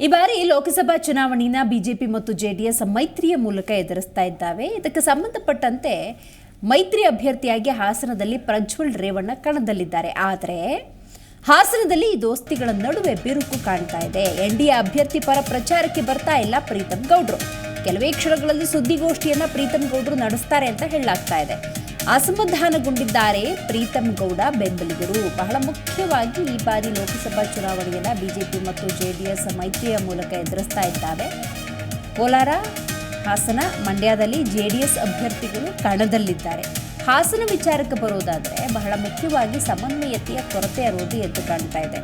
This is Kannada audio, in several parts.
ಈ ಬಾರಿ ಲೋಕಸಭಾ ಚುನಾವಣೆಯನ್ನ ಬಿಜೆಪಿ ಮತ್ತು ಜೆಡಿಎಸ್ ಮೈತ್ರಿಯ ಮೂಲಕ ಎದುರಿಸ್ತಾ ಇದ್ದಾವೆ. ಇದಕ್ಕೆ ಸಂಬಂಧಪಟ್ಟಂತೆ ಮೈತ್ರಿ ಅಭ್ಯರ್ಥಿಯಾಗಿ ಹಾಸನದಲ್ಲಿ ಪ್ರಜ್ವಲ್ ರೇವಣ್ಣ ಕಣದಲ್ಲಿದ್ದಾರೆ. ಆದರೆ ಹಾಸನದಲ್ಲಿ ಈ ದೋಸ್ತಿಗಳ ನಡುವೆ ಬಿರುಕು ಕಾಣ್ತಾ ಇದೆ. ಎನ್ ಅಭ್ಯರ್ಥಿ ಪರ ಪ್ರಚಾರಕ್ಕೆ ಬರ್ತಾ ಇಲ್ಲ ಪ್ರೀತಮ್ ಗೌಡ್ರು. ಕೆಲವೇ ಕ್ಷಣಗಳಲ್ಲಿ ಸುದ್ದಿಗೋಷ್ಠಿಯನ್ನ ಪ್ರೀತಮ್ ಗೌಡ್ರು ನಡೆಸ್ತಾರೆ ಅಂತ ಹೇಳಲಾಗ್ತಾ ಇದೆ. ಅಸಮಾಧಾನಗೊಂಡಿದ್ದಾರೆ ಪ್ರೀತಮ್ ಗೌಡ ಬೆಂಬಲಿಗರು. ಬಹಳ ಮುಖ್ಯವಾಗಿ ಈ ಬಾರಿ ಲೋಕಸಭಾ ಚುನಾವಣೆಯನ್ನು ಬಿಜೆಪಿ ಮತ್ತು ಜೆಡಿಎಸ್ ಮೈತ್ರಿಯ ಮೂಲಕ ಎದುರಿಸ್ತಾ ಇದ್ದಾರೆ. ಕೋಲಾರ, ಹಾಸನ, ಮಂಡ್ಯದಲ್ಲಿ ಜೆಡಿಎಸ್ ಅಭ್ಯರ್ಥಿಗಳು ಕಣದಲ್ಲಿದ್ದಾರೆ. ಹಾಸನ ವಿಚಾರಕ್ಕೆ ಬರೋದಾದರೆ ಬಹಳ ಮುಖ್ಯವಾಗಿ ಸಮನ್ವಯತೆಯ ಕೊರತೆ ಇರುವುದು ಎದ್ದು ಕಾಣ್ತಾ ಇದೆ.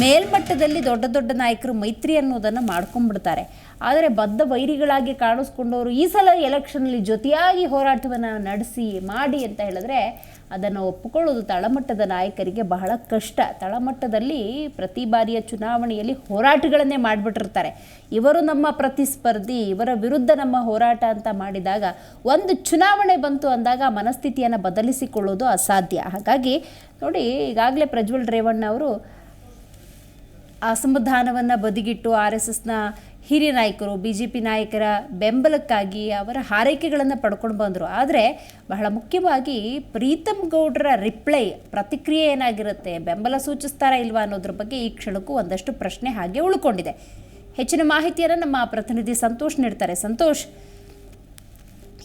ಮೇಲ್ಮಟ್ಟದಲ್ಲಿ ದೊಡ್ಡ ದೊಡ್ಡ ನಾಯಕರು ಮೈತ್ರಿ ಅನ್ನೋದನ್ನು ಮಾಡ್ಕೊಂಡ್ಬಿಡ್ತಾರೆ. ಆದರೆ ಬದ್ಧ ವೈರಿಗಳಾಗಿ ಕಾಣಿಸ್ಕೊಂಡವರು ಈ ಸಲ ಎಲೆಕ್ಷನಲ್ಲಿ ಜೊತೆಯಾಗಿ ಹೋರಾಟವನ್ನು ನಡೆಸಿ ಮಾಡಿ ಅಂತ ಹೇಳಿದ್ರೆ ಅದನ್ನು ಒಪ್ಪಿಕೊಳ್ಳೋದು ತಳಮಟ್ಟದ ನಾಯಕರಿಗೆ ಬಹಳ ಕಷ್ಟ. ತಳಮಟ್ಟದಲ್ಲಿ ಪ್ರತಿ ಬಾರಿಯ ಚುನಾವಣೆಯಲ್ಲಿ ಹೋರಾಟಗಳನ್ನೇ ಮಾಡಿಬಿಟ್ಟಿರ್ತಾರೆ. ಇವರು ನಮ್ಮ ಪ್ರತಿಸ್ಪರ್ಧಿ, ಇವರ ವಿರುದ್ಧ ನಮ್ಮ ಹೋರಾಟ ಅಂತ ಮಾಡಿದಾಗ ಒಂದು ಚುನಾವಣೆ ಬಂತು ಅಂದಾಗ ಮನಸ್ಥಿತಿಯನ್ನು ಬದಲಿಸಿಕೊಳ್ಳೋದು ಅಸಾಧ್ಯ. ಹಾಗಾಗಿ ನೋಡಿ, ಈಗಾಗಲೇ ಪ್ರಜ್ವಲ್ ರೇವಣ್ಣ ಅವರು ಅಸಮಾಧಾನವನ್ನು ಬದಿಗಿಟ್ಟು ಆರ್ ಎಸ್ ಎಸ್ನ ಹಿರಿಯ ನಾಯಕರು ಬಿ ಜೆ ಪಿ ನಾಯಕರ ಬೆಂಬಲಕ್ಕಾಗಿ ಅವರ ಹಾರೈಕೆಗಳನ್ನು ಪಡ್ಕೊಂಡು ಬಂದರು. ಆದರೆ ಬಹಳ ಮುಖ್ಯವಾಗಿ ಪ್ರೀತಮ್ ಗೌಡ್ರ ರಿಪ್ಲೈ ಪ್ರತಿಕ್ರಿಯೆ ಏನಾಗಿರುತ್ತೆ, ಬೆಂಬಲ ಸೂಚಿಸ್ತಾರಾ ಇಲ್ವಾ ಅನ್ನೋದ್ರ ಬಗ್ಗೆ ಈ ಕ್ಷಣಕ್ಕೂ ಒಂದಷ್ಟು ಪ್ರಶ್ನೆ ಹಾಗೆ ಉಳ್ಕೊಂಡಿದೆ. ಹೆಚ್ಚಿನ ಮಾಹಿತಿಯನ್ನು ನಮ್ಮ ಪ್ರತಿನಿಧಿ ಸಂತೋಷ್ ನೀಡ್ತಾರೆ. ಸಂತೋಷ್,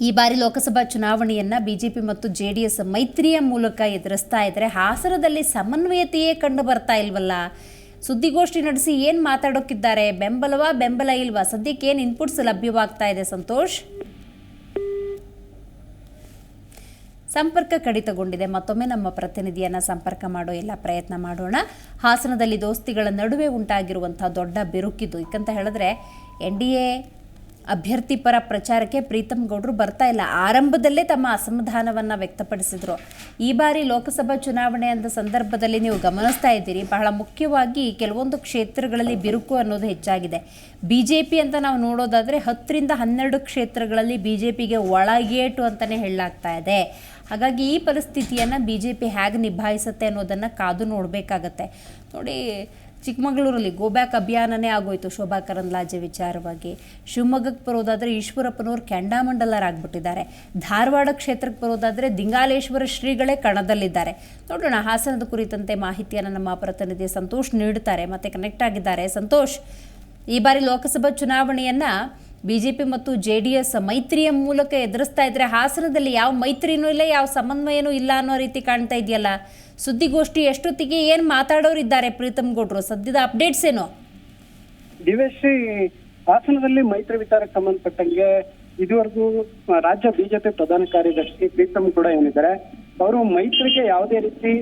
ಈ ಬಾರಿ ಲೋಕಸಭಾ ಚುನಾವಣೆಯನ್ನ ಬಿಜೆಪಿ ಮತ್ತು ಜೆ ಡಿ ಎಸ್ ಮೈತ್ರಿಯ ಮೂಲಕ ಎದುರಿಸ್ತಾ ಇದ್ರೆ ಹಾಸನದಲ್ಲಿ ಸಮನ್ವಯತೆಯೇ ಕಂಡು ಬರ್ತಾ ಇಲ್ವಲ್ಲ? ಸುದ್ದಿಗೋಷ್ಠಿ ನಡೆಸಿ ಏನು ಮಾತಾಡೋಕಿದ್ದಾರೆ? ಬೆಂಬಲವಾ, ಬೆಂಬಲ ಇಲ್ವಾ? ಸದ್ಯಕ್ಕೆ ಏನು ಇನ್ಪುಟ್ಸ್ ಲಭ್ಯವಾಗ್ತಾ ಇದೆ ಸಂತೋಷ್? ಸಂಪರ್ಕ ಕಡಿತಗೊಂಡಿದೆ. ಮತ್ತೊಮ್ಮೆ ನಮ್ಮ ಪ್ರತಿನಿಧಿಯನ್ನ ಸಂಪರ್ಕ ಮಾಡೋ ಎಲ್ಲ ಪ್ರಯತ್ನ ಮಾಡೋಣ. ಹಾಸನದಲ್ಲಿ ದೋಸ್ತಿಗಳ ನಡುವೆ ಉಂಟಾಗಿರುವಂತಹ ದೊಡ್ಡ ಬಿರುಕಿದು. ಯಾಕಂತ ಹೇಳಿದ್ರೆ ಎನ್ ಡಿ ಎ ಅಭ್ಯರ್ಥಿ ಪರ ಪ್ರಚಾರಕ್ಕೆ ಪ್ರೀತಮ್ ಗೌಡರು ಬರ್ತಾ ಇಲ್ಲ. ಆರಂಭದಲ್ಲೇ ತಮ್ಮ ಅಸಮಾಧಾನವನ್ನು ವ್ಯಕ್ತಪಡಿಸಿದರು. ಈ ಬಾರಿ ಲೋಕಸಭಾ ಚುನಾವಣೆ ಅಂದ ಸಂದರ್ಭದಲ್ಲಿ ನೀವು ಗಮನಿಸ್ತಾ ಇದ್ದೀರಿ. ಬಹಳ ಮುಖ್ಯವಾಗಿ ಕೆಲವೊಂದು ಕ್ಷೇತ್ರಗಳಲ್ಲಿ ಬಿರುಕು ಅನ್ನೋದು ಹೆಚ್ಚಾಗಿದೆ. ಬಿ ಜೆ ಪಿ ಅಂತ ನಾವು ನೋಡೋದಾದರೆ ಹತ್ತರಿಂದ ಹನ್ನೆರಡು ಕ್ಷೇತ್ರಗಳಲ್ಲಿ ಬಿ ಜೆ ಪಿಗೆ ಒಳಗೇಟು ಅಂತಲೇ ಹೇಳಲಾಗ್ತಾ ಇದೆ. ಹಾಗಾಗಿ ಈ ಪರಿಸ್ಥಿತಿಯನ್ನು ಬಿ ಜೆ ಪಿ ಹೇಗೆ ನಿಭಾಯಿಸುತ್ತೆ ಅನ್ನೋದನ್ನು ಕಾದು ನೋಡಬೇಕಾಗತ್ತೆ. ನೋಡಿ ಚಿಕ್ಕಮಗಳೂರಲ್ಲಿ ಗೋಬ್ಯಾಕ್ ಅಭಿಯಾನನೇ ಆಗೋಯ್ತು ಶೋಭಾ ಕರಂದ್ಲಾಜೆ ವಿಚಾರವಾಗಿ. ಶಿವಮೊಗ್ಗಕ್ಕೆ ಬರೋದಾದರೆ ಈಶ್ವರಪ್ಪನವರು ಕೆಂಡಾಮಂಡಲರಾಗ್ಬಿಟ್ಟಿದ್ದಾರೆ. ಧಾರವಾಡ ಕ್ಷೇತ್ರಕ್ಕೆ ಬರೋದಾದರೆ ದಿಂಗಾಲೇಶ್ವರ ಶ್ರೀಗಳೇ ಕಣದಲ್ಲಿದ್ದಾರೆ. ನೋಡೋಣ ಹಾಸನದ ಕುರಿತಂತೆ ಮಾಹಿತಿಯನ್ನು ನಮ್ಮ ಪ್ರತಿನಿಧಿ ಸಂತೋಷ್ ನೀಡುತ್ತಾರೆ ಮತ್ತೆ ಕನೆಕ್ಟ್ ಆಗಿದ್ದಾರೆ. ಸಂತೋಷ್, ಈ ಬಾರಿ ಲೋಕಸಭಾ ಚುನಾವಣೆಯನ್ನ ಬಿಜೆಪಿ ಮತ್ತು ಜೆ ಡಿ ಎಸ್ ಮೈತ್ರಿಯ ಮೂಲಕ ಎದುರಿಸ್ತಾ ಇದ್ರೆ ಹಾಸನದಲ್ಲಿ ಯಾವ ಮೈತ್ರಿನೂ ಇಲ್ಲ, ಯಾವ ಸಮನ್ವಯನೂ ಇಲ್ಲ ಅನ್ನೋ ರೀತಿ ಕಾಣ್ತಾ ಇದೆಯಲ್ಲ? ಸುದ್ದಿಗೋಷ್ಠಿ ಎಷ್ಟೊತ್ತಿಗೆ ಏನು ಮಾತಾಡೋರಿದ್ದಾರೆ ಪ್ರೀತಮ್ ಗೌಡ್ರು? ಸದ್ಯದ ಅಪ್ಡೇಟ್ಸ್ ಏನು? ದಿವೇಶ್ರೀ ಹಾಸನದಲ್ಲಿ ಮೈತ್ರಿ ವಿಚಾರಕ್ಕೆ ಸಂಬಂಧಪಟ್ಟಂಗೆ ಇದುವರೆಗೂ ರಾಜ್ಯ ಬಿಜೆಪಿ ಪ್ರಧಾನ ಕಾರ್ಯದರ್ಶಿ ಪ್ರೀತಮ್ ಕೂಡ ಏನಿದ್ದಾರೆ, ಅವರು ಮೈತ್ರಿಗೆ ಯಾವುದೇ ರೀತಿ,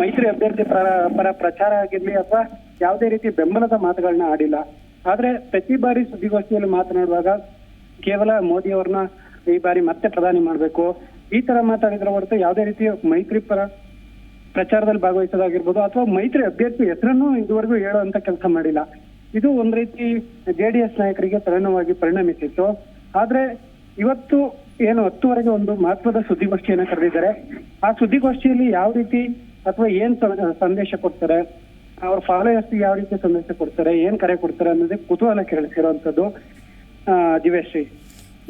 ಮೈತ್ರಿ ಅಭ್ಯರ್ಥಿ ಪರ ಪರ ಪ್ರಚಾರ ಆಗಿರ್ಲಿ ಅಥವಾ ಯಾವುದೇ ರೀತಿ ಬೆಂಬಲದ ಮಾತುಗಳನ್ನ ಆಡಿಲ್ಲ. ಆದ್ರೆ ಪ್ರತಿ ಬಾರಿ ಸುದ್ದಿಗೋಷ್ಠಿಯಲ್ಲಿ ಮಾತನಾಡುವಾಗ ಕೇವಲ ಮೋದಿ ಅವ್ರನ್ನ ಈ ಬಾರಿ ಮತ್ತೆ ಪ್ರಧಾನಿ ಮಾಡಬೇಕು. ಈ ತರ ಮಾತಾಡಿದ್ರ ಹೊರತು ಯಾವುದೇ ರೀತಿ ಮೈತ್ರಿ ಪರ ಪ್ರಚಾರದಲ್ಲಿ ಭಾಗವಹಿಸೋದಾಗಿರ್ಬೋದು ಅಥವಾ ಮೈತ್ರಿ ಅಭ್ಯರ್ಥಿ ಹೆಸರನ್ನು ಇದುವರೆಗೂ ಹೇಳುವಂತ ಕೆಲಸ ಮಾಡಿಲ್ಲ. ಇದು ಒಂದ್ ರೀತಿ ಜೆಡಿಎಸ್ ನಾಯಕರಿಗೆ ಪರಿಣಾಮವಾಗಿ ಪರಿಣಮಿಸಿತ್ತು. ಆದ್ರೆ ಇವತ್ತು ಏನು ಹತ್ತುವರೆಗೆ ಒಂದು ಮಹತ್ವದ ಸುದ್ದಿಗೋಷ್ಠಿಯನ್ನ ಕರೆದಿದ್ದಾರೆ. ಆ ಸುದ್ದಿಗೋಷ್ಠಿಯಲ್ಲಿ ಯಾವ ರೀತಿ ಅಥವಾ ಏನ್ ಸಂದೇಶ ಕೊಡ್ತಾರೆ? ಅವ್ರ ಫಾಲೋಯರ್ಸ್ ಯಾವ ರೀತಿ ಸಂದೇಶ ಕೊಡ್ತಾರೆ ಏನ್ ಕರೆ ಕೊಡ್ತಾರೆ ಅನ್ನೋದೇ ಕುತೂಹಲ ಕೇಳಿಸಿರುವಂತದ್ದು ಆ ದಿವೇಶ್ರೀ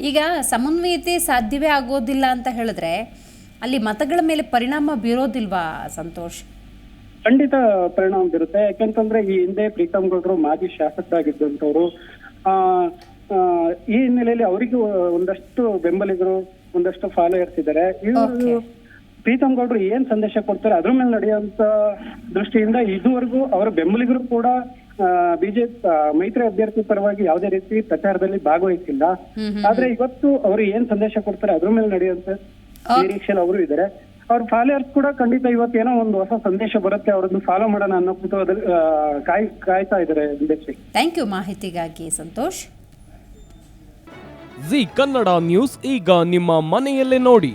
ಈಗ ಸಮನ್ವಯತೆ ಸಾಧ್ಯವೇ ಆಗೋದಿಲ್ಲ ಅಂತ ಹೇಳಿದ್ರೆ ಅಲ್ಲಿ ಮತಗಳ ಮೇಲೆ ಪರಿಣಾಮ ಬೀರೋದಿಲ್ವಾ ಸಂತೋಷ್? ಖಂಡಿತ ಪರಿಣಾಮ ಬೀರುತ್ತೆ. ಯಾಕೆಂತಂದ್ರೆ ಈ ಹಿಂದೆ ಪ್ರೀತಮ್ ಗೌಡ್ರು ಮಾಜಿ ಶಾಸಕರಾಗಿದ್ದಂಥವ್ರು ಆ ಈ ಹಿನ್ನೆಲೆಯಲ್ಲಿ ಅವರಿಗೂ ಒಂದಷ್ಟು ಬೆಂಬಲಿಗರು ಒಂದಷ್ಟು ಫಾಲೋಯರ್ಸ್ ಇದ್ದಾರೆ ಇವರು. ಪ್ರೀತಮ್ ಗೌಡ್ರು ಏನ್ ಸಂದೇಶ ಕೊಡ್ತಾರೆ ಅದ್ರ ಮೇಲೆ ನಡೆಯುವಂತ ದೃಷ್ಟಿಯಿಂದ ಇದುವರೆಗೂ ಅವರ ಬೆಂಬಲಿಗರು ಕೂಡ ಬಿಜೆಪಿ ಮೈತ್ರಿ ಅಭ್ಯರ್ಥಿ ಪರವಾಗಿ ಯಾವುದೇ ರೀತಿ ಪ್ರಚಾರದಲ್ಲಿ ಭಾಗವಹಿಸಿಲ್ಲ. ಆದ್ರೆ ಇವತ್ತು ಅವರು ಏನ್ ಸಂದೇಶ ಕೊಡ್ತಾರೆ ಅದ್ರ ಮೇಲೆ ನಡೆಯುವಂತ ನಿರೀಕ್ಷೆಯಲ್ಲಿ ಅವರು ಇದ್ದಾರೆ. ಅವ್ರ ಫಾಲೋಯರ್ಸ್ ಕೂಡ ಖಂಡಿತ ಇವತ್ತೇನೋ ಒಂದು ಹೊಸ ಸಂದೇಶ ಬರುತ್ತೆ ಅವರನ್ನು ಫಾಲೋ ಮಾಡೋಣ ಅನ್ನೋ ಕುತೂಹಲದಲ್ಲಿ ಕಾಯ್ ಕಾಯ್ತಾ ಇದ್ದಾರೆ ಥ್ಯಾಂಕ್ ಯು ಮಾಹಿತಿಗಾಗಿ ಸಂತೋಷ್. ಜಿ ಕನ್ನಡ ನ್ಯೂಸ್ ಈಗ ನಿಮ್ಮ ಮನೆಯಲ್ಲೇ ನೋಡಿ.